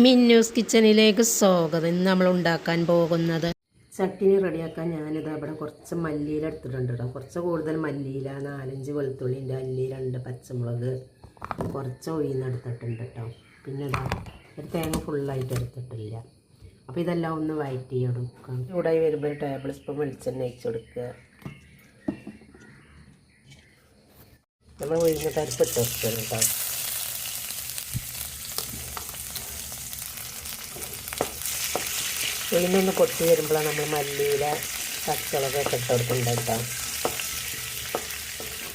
മിന്നൂസ് കിച്ചണിലേക്ക് സ്വാഗതം. ഇന്ന് നമ്മൾ ഉണ്ടാക്കാൻ പോകുന്നത് ചട്ടിനി റെഡിയാക്കാൻ ഞാനിത് അവിടെ കുറച്ച് മല്ലിയില എടുത്തിട്ടുണ്ട് കേട്ടോ. കുറച്ച് കൂടുതൽ മല്ലിയില നാലഞ്ച് വെളുത്തുള്ളിന്റെ അല്ലി രണ്ട് പച്ചമുളക് കുറച്ച് ഒഴിന്നെടുത്തിട്ടുണ്ട് കേട്ടോ. പിന്നെ ഇതാ ഒരു തേങ്ങ ഫുള്ളായിട്ട് എടുത്തിട്ടില്ല. അപ്പോൾ ഇതെല്ലാം ഒന്ന് വയറ്റി എടുക്കാം. ചൂടായി വരുമ്പോൾ ഒരു ടേബിൾ സ്പൂൺ വെളിച്ചെണ്ണ അയച്ചു കൊടുക്കുക. നമ്മൾ ഒഴിഞ്ഞ പരിപ്പ് ഇട്ട് വെക്കണം കേട്ടോ. ഉഴുന്നൊന്ന് പൊട്ടി വരുമ്പോഴാണ് നമ്മൾ മല്ലിയില പച്ചമുളകൊക്കെ ഇട്ട് കേട്ടോ.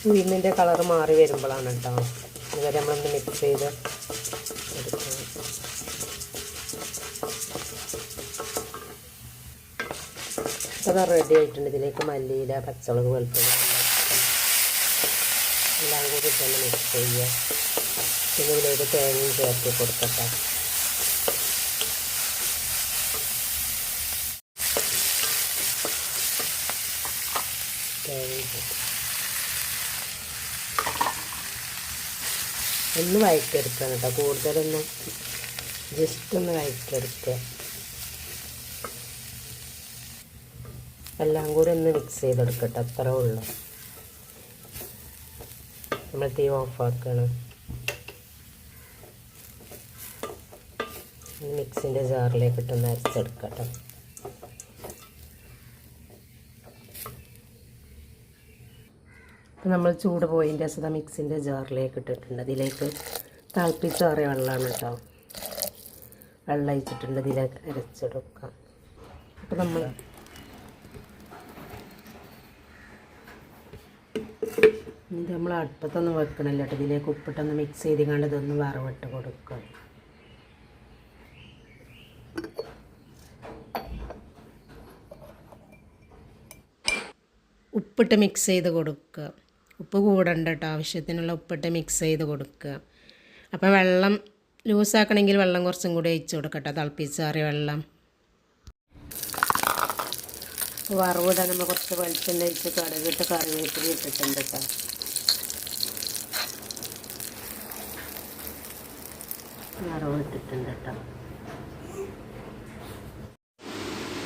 ഉഴുന്നിന്റെ കളർ മാറി വരുമ്പോഴാണ് കേട്ടോ. ഇതുവരെ നമ്മളൊന്ന് മിക്സ് ചെയ്ത് അത് റെഡി ആയിട്ടുണ്ട്. ഇതിലേക്ക് മല്ലിയില പച്ചമുളക് വെളുത്തുള്ളി എല്ലാം കൂടി ഇട്ടൊന്ന് മിക്സ് ചെയ്യുക. പിന്നെ ഇതിലേക്ക് തേങ്ങയും ചേർത്ത് കൊടുക്കട്ടെ ഒന്ന് വഴറ്റെടുക്കണം കേട്ടോ. കൂടുതലൊന്നും ജസ്റ്റ് ഒന്ന് വഴറ്റിയെടുക്കുക എല്ലാം കൂടി ഒന്ന് മിക്സ് ചെയ്തെടുക്കട്ടെ. അത്രേ ഉള്ളൂ. നമ്മൾ തീ ഓഫാക്കണം. മിക്സിന്റെ ജാറിലേക്ക് ഇട്ടൊന്ന് അരച്ചെടുക്കട്ടെ അപ്പം നമ്മൾ ചൂട് പോയതിന്റെ അസത മിക്സിന്റെ ജാറിലേക്ക് ഇട്ടിട്ടുണ്ട്. അതിലേക്ക് തിളപ്പിച്ച് കുറേ വെള്ളമാണ് കേട്ടോ. വെള്ളം അയച്ചിട്ടുണ്ട് ഇതിലേക്ക് അരച്ചെടുക്കാം. അപ്പോൾ നമ്മൾ ഇത് നമ്മൾ അടുപ്പത്തൊന്നും വെക്കണില്ല കേട്ടോ. ഇതിലേക്ക് ഉപ്പിട്ടൊന്ന് മിക്സ് ചെയ്ത് കണ്ട് ഇതൊന്ന് വറവിട്ട് കൊടുക്കുക ഉപ്പിട്ട് മിക്സ് ചെയ്ത് കൊടുക്കുക. ഉപ്പ് കൂടണ്ട കേട്ടോ ആവശ്യത്തിനുള്ള ഉപ്പിട്ട് മിക്സ് ചെയ്ത് കൊടുക്കുക. അപ്പോൾ വെള്ളം ലൂസാക്കണമെങ്കിൽ വെള്ളം കുറച്ചും കൂടി ഒഴിച്ച് കൊടുക്കട്ടെ തിളപ്പിച്ചാറിയ വെള്ളം. വറവിടാൻ നമ്മൾ കുറച്ച് വെളിച്ചെണ്ണ ഒഴിച്ച് കടുകിട്ട് കറിവേപ്പില കേട്ടോ. ഇട്ടിട്ടുണ്ട് കേട്ടോ.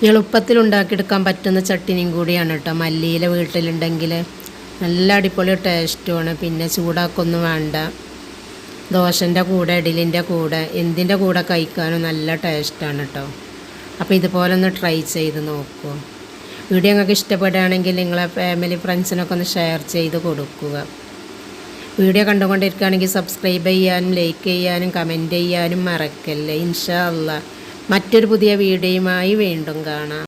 എളുപ്പത്തിൽ ഉണ്ടാക്കിയെടുക്കാൻ പറ്റുന്ന ചട്ടിനിയും കൂടിയാണ് കേട്ടോ. മല്ലിയില വീട്ടിലുണ്ടെങ്കിൽ നല്ല അടിപൊളി ടേസ്റ്റുമാണ്. പിന്നെ ചൂടാക്കൊന്നും വേണ്ട. ദോശന്റെ കൂടെ ഇഡലിന്റെ കൂടെ എന്തിന്റെ കൂടെ കഴിക്കാനും നല്ല ടേസ്റ്റാണ് കേട്ടോ അപ്പോൾ ഇതുപോലെ ഒന്ന് ട്രൈ ചെയ്ത് നോക്കൂ. വീഡിയോ നിങ്ങൾക്ക് ഇഷ്ടപ്പെടുകയാണെങ്കിൽ നിങ്ങളെ ഫാമിലി ഫ്രണ്ട്സിനൊക്കെ ഒന്ന് ഷെയർ ചെയ്ത് കൊടുക്കുക. വീഡിയോ കണ്ടുകൊണ്ടിരിക്കുകയാണെങ്കിൽ സബ്സ്ക്രൈബ് ചെയ്യാനും ലൈക്ക് ചെയ്യാനും കമന്റ് ചെയ്യാനും മറക്കല്ലേ. ഇൻഷാ അല്ല മറ്റൊരു പുതിയ വീഡിയോയുമായി വീണ്ടും കാണാം.